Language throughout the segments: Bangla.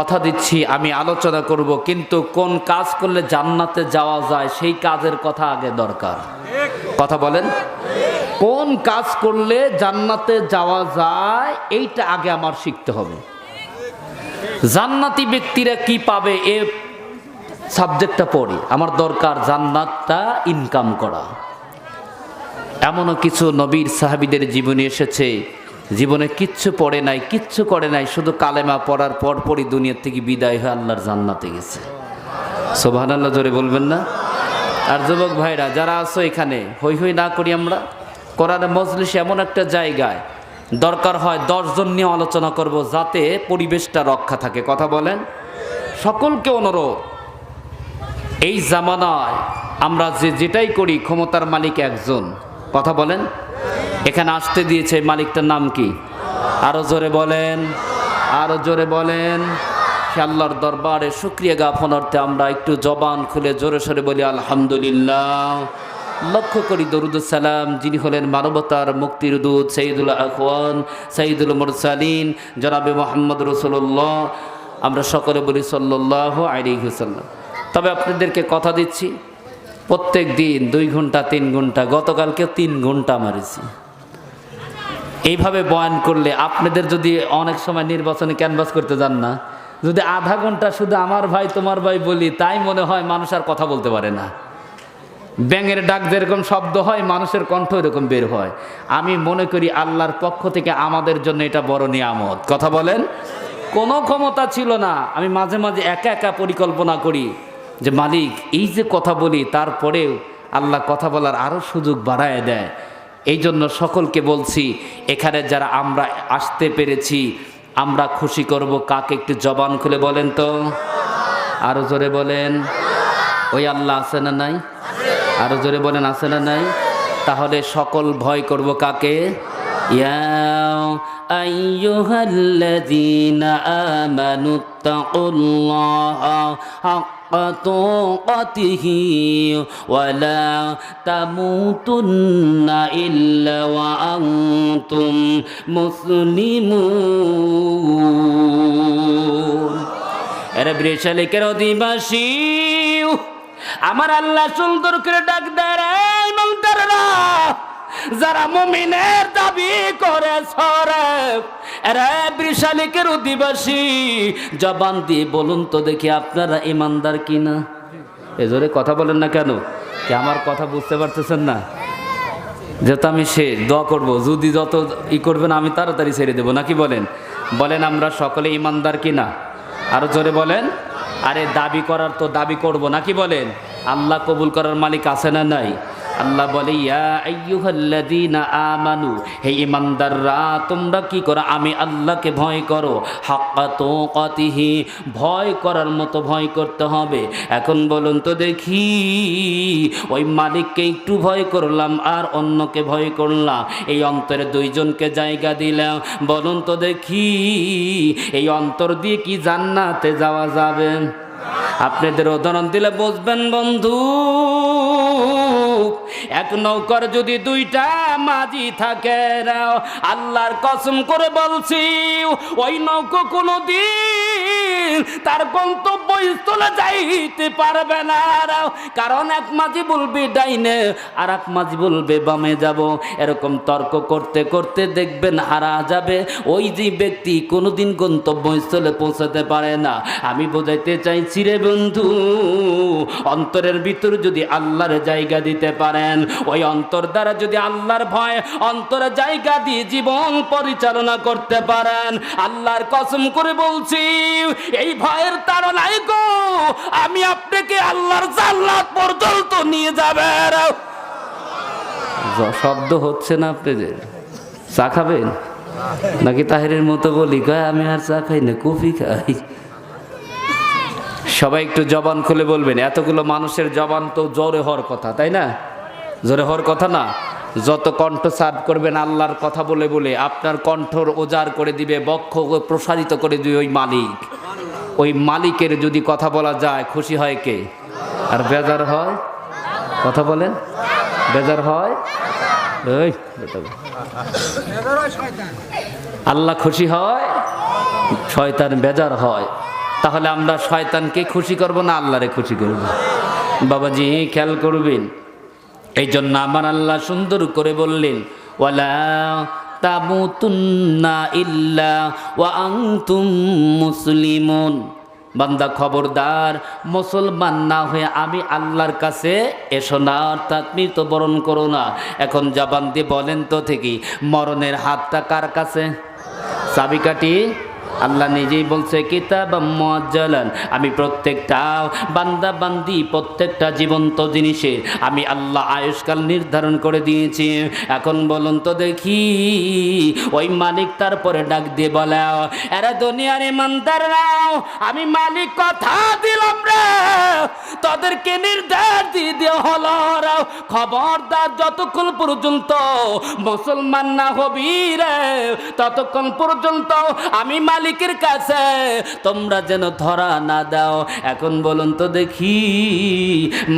কথা দিচ্ছি, আমি আলোচনা করব, কিন্তু কোন কাজ করলে জান্নাতে যাওয়া যায় সেই কাজের কথা আগে দরকার। কথা বলেন। কোন কাজ করলে জান্নাতে যাওয়া যায়, এইটা আগে আমার শিখতে হবে। জান্নাতি ব্যক্তিরা কি পাবে এ সাবজেক্টটা পড়ি। আমার দরকার জান্নাতটা ইনকাম করা। এমনও কিছু নবীর সাহাবিদের জীবনে এসেছে জীবনে কিচ্ছু পড়ে নাই, কিচ্ছু করে নাই, শুধু কালেমা পড়ার পরপরই দুনিয়ার থেকে বিদায় হয়ে আল্লাহর জান্নাতে গেছে। সোভান আল্লাহ জোরে বলবেন না? আর যুবক ভাইরা, যারা আছো এখানে, হই হই না করি আমরা? কোরআনে মজলিস এমন একটা জায়গায় দরকার হয় দশজন নিয়ে আলোচনা করব যাতে পরিবেশটা রক্ষা থাকে। কথা বলেন? সকলকে অনুরোধ, এই জামানায় আমরা যে যেটাই করি, ক্ষমতার মালিক একজন। কথা বলেন? এখানে আসতে দিয়েছে মালিকটার নাম কি? আরও জোরে বলেন, আরও জোরে বলেন। সে আল্লাহর দরবারে শুক্রিয়া জ্ঞাপন অর্থে আমরা একটু জবান খুলে জোরে সরে বলি, আলহামদুলিল্লাহ। লক্ষ্য করি সালাম, যিনি হলেন মানবতার মুক্তির দূত সঈদুল আখওয়ান সঈদুল মুরসালিন, জনাবে মোহাম্মদ রসুল্লাহ আমরা সকলে বলি সাল্লাহ আলিহুসাল্লাম তবে আপনাদেরকে কথা দিচ্ছি, প্রত্যেক দিন দুই ঘণ্টা, তিন ঘণ্টা গতকালকে তিন ঘণ্টা মারেছি। এইভাবে বয়ান করলে আপনাদের যদি অনেক সময় নির্বাচনে ক্যানভাস করতে যান না, যদি আধা ঘণ্টা শুধু আমার ভাই, তোমার ভাই বলি, তাই মনে হয় মানুষ আর কথা বলতে পারে না। ব্যাঙের ডাক যেরকম শব্দ হয়, মানুষের কণ্ঠ এরকম বের হয়। আমি মনে করি আল্লাহর পক্ষ থেকে আমাদের জন্য এটা বড় নিয়ামত। কথা বলেন? কোনো ক্ষমতা ছিল না। আমি মাঝে মাঝে একা একা পরিকল্পনা করি যে, মালিক, এই যে কথা বলি, তারপরেও আল্লাহ কথা বলার আরও সুযোগ বাড়ায় দেয়। এই জন্য সকলকে বলছি, এখানে যারা আমরা আসতে পেরেছি, আমরা খুশি করব। কাকে একটু জবান খুলে বলেন তো? আরও জোরে বলেন। ওই আল্লাহ আছে না নাই? আরও জোরে বলেন, আছে না নাই? তাহলে সকল ভয় করব কাকে? ইয়া আইয়ুহাল্লাযীনা আমানুত্তাকুল্লাহা হাক্কা তুকাতিহি ওয়া লা তামুতুন্না ইল্লা ওয়া আনতুম মুসলিমুন এরা বৃষালিকের অধিবাসী, আমার আল্লাহ সুন্দর করে ডাক দেয় যারা মুমিনের দাবি করে সরে এরা অধিবাসী, জবান দিয়ে বলুন তো দেখি আপনারা ইমানদার কিনা? এজোরে কথা বলেন না কেন? কি আমার কথা বুঝতে পারতেছেন না? যেহেতু আমি সে দোয়া করব, যদি যত ই করবেন আমি তাড়াতাড়ি ছেড়ে দেবো, নাকি বলেন? বলেন, আমরা সকলে ইমানদার কিনা? আরও জোরে বলেন। আরে দাবি করার তো দাবি করব, নাকি বলেন? আল্লাহ কবুল করার মালিক আছে না নাই? আল্লাহ বলে, ইয়া আমানু, হে ইমানদাররা তোমরা কি করো? আমি আল্লাহকে ভয় করো। হাক্কা তুকাতিহি, ভয় করার মতো ভয় করতে হবে। এখন বলুন তো দেখি, ওই মালিককে একটু ভয় করলাম আর অন্যকে ভয় করলাম। এই অন্তরে দুইজনকে জায়গা দিলাম। বলুন তো দেখি, এই অন্তর দিয়ে কি জান্নাতে যাওয়া যাবে? আপনাদের উদাহরণ দিলে বুঝবেন বন্ধু। এক নৌকার যদি দুইটা মাঝি থাকে নাও আল্লাহর কসম করে বলছি, ওই নৌকো কোনো দিন তার গন্তব্য স্থলে যাইতে পারবে না কারণ এক মাঝি বলবে ডাইনে আর এক মাঝি বলবে বামে যাব। এরকম তর্ক করতে করতে দেখবেন হারা যাবে। ওই যে ব্যক্তি কোনোদিন গন্তব্যস্থলে পৌঁছাতে পারে না। আমি বোঝাইতে চাইছি রে বন্ধু, অন্তরের ভিতর যদি আল্লাহর জায়গা দিতে পারেন, ওই অন্তর দ্বারা যদি আল্লাহর ভয়, অন্তরে জায়গা দিয়ে জীবন পরিচালনা করতে পারেন। আল্লাহর কসম করে বলছি, এই ভয়ের তাড়নায় গো, আমি আপনাকে আল্লাহর জান্নাত পর্যন্ত নিয়ে যাবেন শব্দ হচ্ছে না আপনাদের? চা খাবেন? নাকি তাহিরের মতো বলি, কয়, আমি আর চা খাই না, কফি খাই? সবাই একটু জবান খুলে বলবেন, এতগুলো মানুষের জবান তো জোরে হওয়ার কথা, তাই না? জোরে হওয়ার কথা না? যত কণ্ঠ সার্ভ করবেন আল্লাহর কথা বলে বলে, আপনার কণ্ঠর ওজার করে দিবে, বক্ষ প্রসারিত করে দিবে ওই মালিক। ওই মালিকের যদি কথা বলা যায়, খুশি হয় কে? আর বেজার হয়? কথা বলেন। বেজার হয়? বেটা। আল্লাহ খুশি হয়? শয়তান বেজার হয়। তাহলে আমরা শয়তানকে খুশি করব না আল্লাহরে খুশি করব? বাবাজি, খেয়াল করবেন। এই জন্য আমার আল্লাহ সুন্দর করে বললেন, ওয়ালা তামুতুন্না ইল্লা ওয়া আনতুম মুসলিমুন। বান্দা খবরদার, মুসলমান না হয়ে আমি আল্লাহর কাছে এসো না, অর্থাৎ মৃত্যুবরণ করো না। এখন জবান দিয়ে বলেন তো থেকে মরণের হাতটা কার কাছে? চাবিকাঠি আল্লাহ নিজেই বলছে কিতাব মুআজ্জালান। আমি প্রত্যেকটা বান্দা, বান্দি, প্রত্যেকটা জীবন্ত জিনিসে আমি আল্লাহ আয়ুষ্কাল নির্ধারণ করে দিয়েছি। এখন বলুন তো দেখি, ওই মালিক তারপরে ডাক দিয়ে বলে, এরা দুনিয়ার ইমানদাররাও, আমি মালিক কথা দিলাম রে। তাদেরকে নির্দেশ দিয়ে দেওয়া হলো। খবরদার যতক্ষণ পর্যন্ত মুসলমান না হবি রে, ততক্ষণ পর্যন্ত আমি মালিকের কাছে তোমরা যেন ধরা না দাও। এখন বলুন তো দেখি,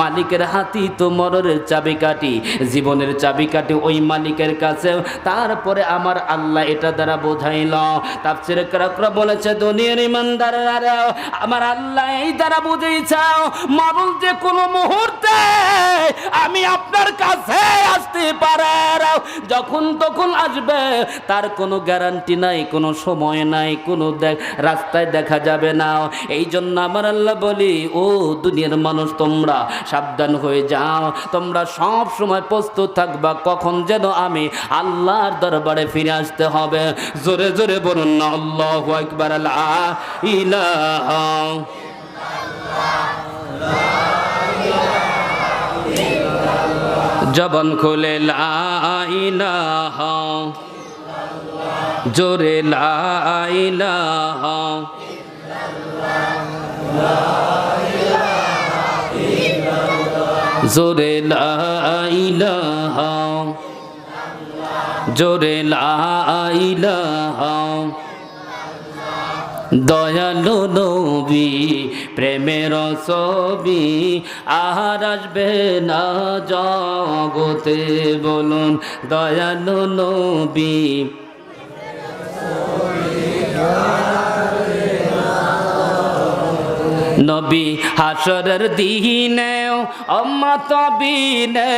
মালিকের হাতি তো মরণের চাবিকাঠি, জীবনের চাবিকাঠি ওই মালিকের কাছে তারপরে আমার আল্লাহ এটা দ্বারা বোঝাইল। কারাকরা বলেছে, দুনিয়ার ইমানদাররা আমার আল্লাহ এই দ্বারা বুঝেইছাও মরণ যে কোনো মুহূর্তে আমি আপনার কাছে আসতে পারে। যখন তখন আসবে, তার কোনো গ্যারান্টি নাই, কোনো সময় নাই, কোনো রাস্তায় দেখা যাবে না। এই জন্য আমার আল্লাহ বলি, ও দুনিয়ার মানুষ, তোমরা সাবধান হয়ে যাও। তোমরা সব সময় প্রস্তুত থাকবা, কখন যেন আমি আল্লাহর দরবারে ফিরে আসতে হবে। জোরে জোরে বলুন, আল্লাহ একবার আল্লাহ ইলাহা জবন খুলে লাইলাহ জোরে লাইলাহ জোরে লাইলাহ জোরে লাইলাহ দয়ালু নবী প্রেমের ছবি আহার আসবে না জগতে। বলুন দয়ালু নবী। নবী হাসরের দিনে অম্মত বিনে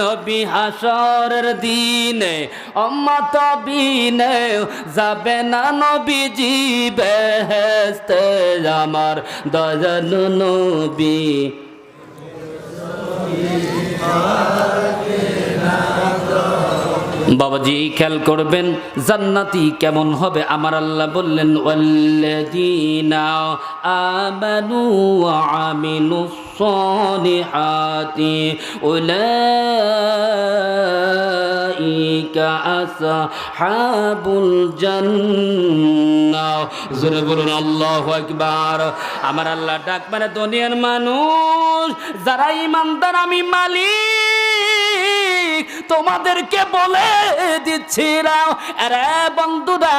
নবী হাসরের দিনে। অম্মত বিনে যাবে না নবী জিবে আমার দজন নবী। বাবাজি খেয়াল করবেন, জান্নাতি কেমন হবে? আমার আল্লাহ বললেন জোরে বলুন আমার আল্লাহ ডাক মানে দুনিয়ার মানুষ, যারা ইমানদার, আমি মালিক। তোমাদেরকে বলে দিচ্ছিলাম আরে বন্ধুরা,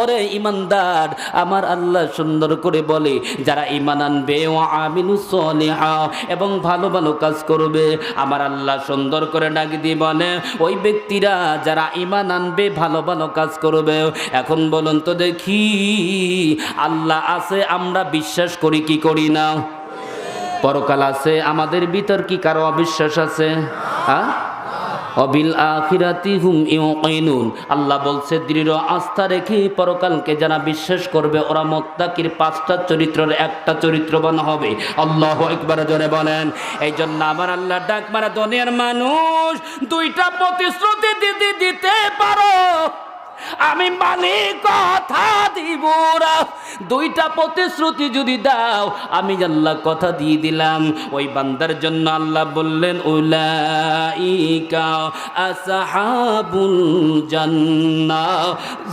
ওরে ইমানদার, আমার আল্লাহ সুন্দর করে বলে, যারা ইমান আনবে ও আমিনু সলিহা, এবং ভালো ভালো কাজ করবে, আমার আল্লাহ সুন্দর করে ডাক দিয়ে বলে, ওই ব্যক্তিরা যারা ইমান আনবে, ভালো ভালো কাজ করবে, এখন বলুন তো দেখি, আল্লাহ আছে, আমরা বিশ্বাস করি কি করি না? পরকাল আছে, আমাদের ভিতর কি কারও অবিশ্বাস আছে? হ্যাঁ? অবিল আখিরাতি হুম ইউকিনুন। আল্লাহ বলছে, দৃঢ় আস্থা রেখে পরকালকে যারা বিশ্বাস করবে, ওরা মোত্তাকির পাঁচটা চরিত্রের একটা চরিত্রবান হবে। আল্লাহ একবার জনে বলেন। এই জন্য আমার আল্লাহ ডাক মারা দুনিয়ার মানুষ, দুইটা প্রতিশ্রুতি আমি মালিক, কথা দিব না। দুইটা প্রতিশ্রুতি যদি দাও, আমি আল্লাহ কথা দিয়ে দিলাম। ওই বান্দার জন্য আল্লাহ বললেন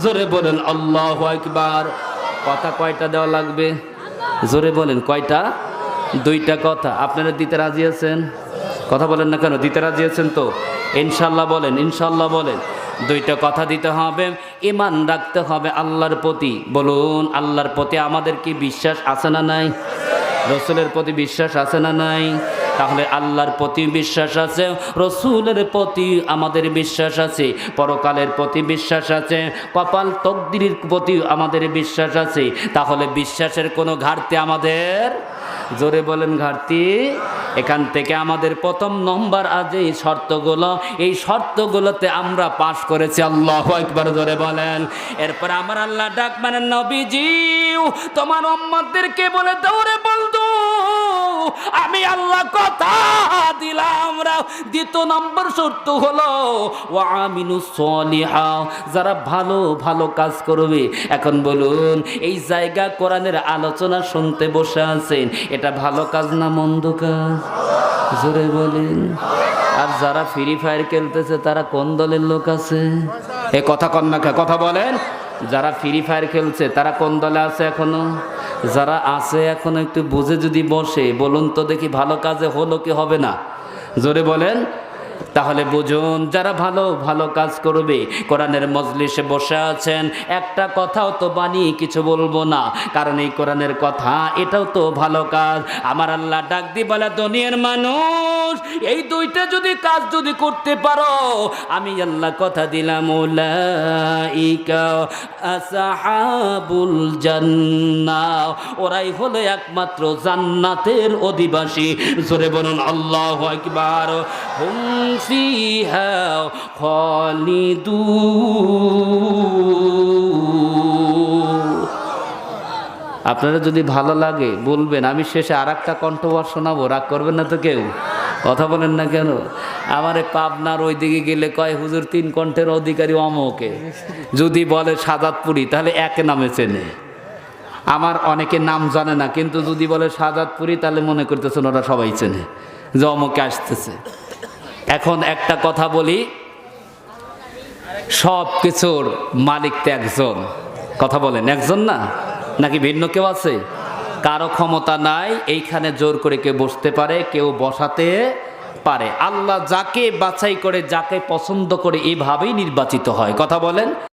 জোরে বলেন, আল্লাহু আকবার। কথা কয়টা দেওয়া লাগবে? জোরে বলেন, কয়টা? দুইটা কথা। আপনারা দিতে রাজি আছেন? কথা বলেন না কেন? দিতে রাজি আছেন তো? ইনশাল্লাহ বলেন ইনশাল্লাহ বলেন। দুইটা কথা দিতে হবে। ইমান রাখতে হবে আল্লাহর প্রতি। বলুন, আল্লাহর প্রতি আমাদের কি বিশ্বাস আছে না নাই? রসুলের প্রতি বিশ্বাস আছে না নাই? তাহলে আল্লাহর প্রতি বিশ্বাস আছে, রসুলের প্রতি আমাদের বিশ্বাস আছে, পরকালের প্রতি বিশ্বাস আছে, কপাল তকদির প্রতি আমাদের বিশ্বাস আছে। তাহলে বিশ্বাসের কোনো ঘাটতি আমাদের জোরে বলেন ঘাটতি, এখান থেকে আমাদের প্রথম নম্বর আজ এই শর্তগুলো, এই শর্তগুলোতে আমরা পাশ করেছি, আল্লাহ একবার জোরে বলেন। এরপর আমার আল্লাহ ডাক মানে নবীজিউ তোমার উম্মতদেরকে বলে দৌড়ে বলতো আমি আল্লাহ কথা দিলাম দ্বিতীয় নম্বর শর্ত হলো ও আমিনু সলিহা। যারা ভালো ভালো কাজ করবে, এখন বলুন, এই জায়গা কোরআনের আলোচনা শুনতে বসে আছেন, এটা ভালো কাজ না মন্দ কাজ? জোরে বলেন। আর যারা ফ্রি ফায়ার খেলতেছে, তারা কোন দলের লোক আছে? এ কথা কন্যাকে কথা বলেন। যারা ফ্রি ফায়ার খেলছে, তারা কোন দলে আছে এখনও? যারা আছে এখন একটু বুঝে যদি বসে, বলুন তো দেখি ভালো কাজে হলো কি হবে না? জোরে বলেন তাহলে বুঝুন, যারা ভালো ভালো কাজ করবে, কোরআনের মজলিসে বসে আছেন, একটা কথাও তো বানিয়ে কিছু বলব না। কারণ এই কোরআনের কথা, এটাও তো ভালো কাজ। আমার আল্লাহ ডাক দি বলে, দুনিয়ার মানুষ, এই দুইটা যদি কাজ যদি করতে পারো, আমি আল্লাহ কথা দিলাম আসহাবুল ওরাই হলো একমাত্র জান্নাতের অধিবাসী। জোরে বলুন, আল্লাহু আকবার। হুম। ফিহা খালিদুন আপনারা যদি ভালো লাগে, বলবেন, আমি শেষে আর একটা কণ্ঠবার শোনাবো, রাগ করবেন না তো কেউ? কথা বলেন না কেন? আমার পাবনার ওই দিকে গেলে কয়, হুজুর তিন কণ্ঠের অধিকারী অমকে? যদি বলে সাজাদপুরি, তাহলে এক নামে চেনে। আমার অনেকে নাম জানে না, কিন্তু যদি বলে সাজাদপুরি, তাহলে মনে করতেছেন ওরা সবাই চেনে, যে অমকে আসতেছে। এখন একটা কথা বলি। সব কিছুর মালিক তো একজন। কথা বলেন, একজন না? নাকি ভিন্ন কেউ আছে? কারও ক্ষমতা নাই, এইখানে জোর করে কেউ বসতে পারে, কেউ বসাতে পারে। আল্লাহ যাকে বাছাই করে, যাকে পছন্দ করে, এভাবেই নির্বাচিত হয়। কথা বলেন।